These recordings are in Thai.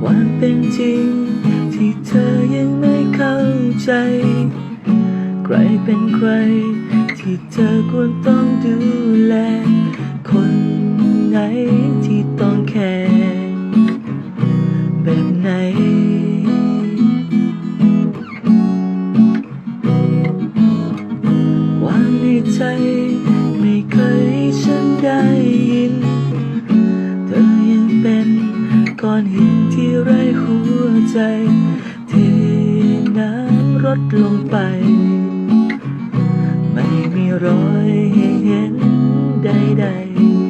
ความเป็นจริงที่เธอยังไม่เข้าใจ ใครเป็นใครที่เธอควรต้องดูแล คน ไหนที่ต้องแคร์แบบไหนวางในใจไม่เคยฉันได้ยิน เธอยังเป็นก้อนหินที่ไร้หัวใจเทน้ำรดลงไป ไม่มีรอยให้เห็นใดๆ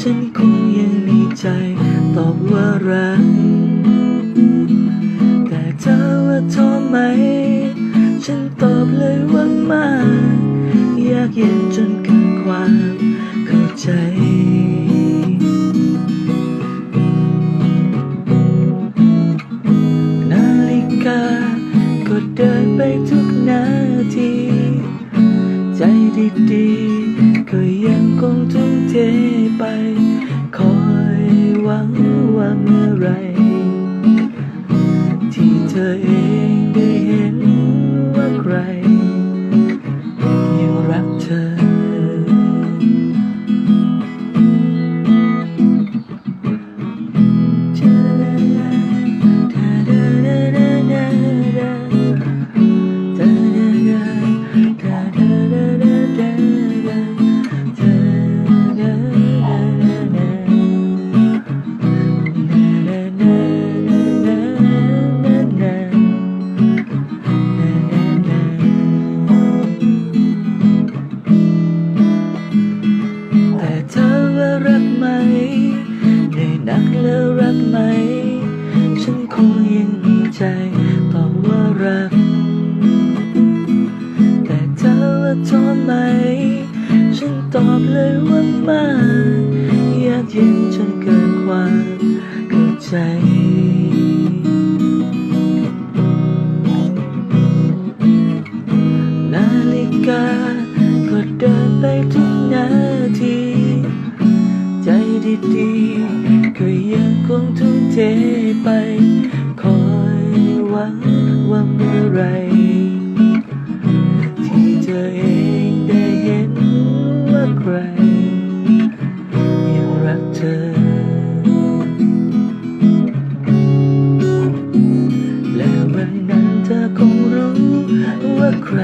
ฉันคงยังมีใจตอบว่ารัก แต่เธอว่าท้อไหม ฉันตอบเลยว่าไมากยากเย็นจนเกินความเข้าใจนาฬิกาก็เดินไปทุกนาที ใจดีๆ ไป คอยหวังว่าเมื่อไร ที่เธอเองได้เห็นว่าใคร นักแล้วรักไหม ฉันคงยังมีใจตอบว่ารัก แต่เธอว่าท้อไหม ฉันตอบเลยว่าไมากยากเย็นจนเกินความเข้าใจนาฬิกาก็เดินไปทุกนาที ใจดีๆ เทไป คอยหวังว่าเมื่อไร ที่เธอเองได้เห็นว่าใคร ยังรักเธอ และวันนั้นเธอคงรู้ว่าใคร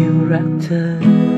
ยังรักเธอ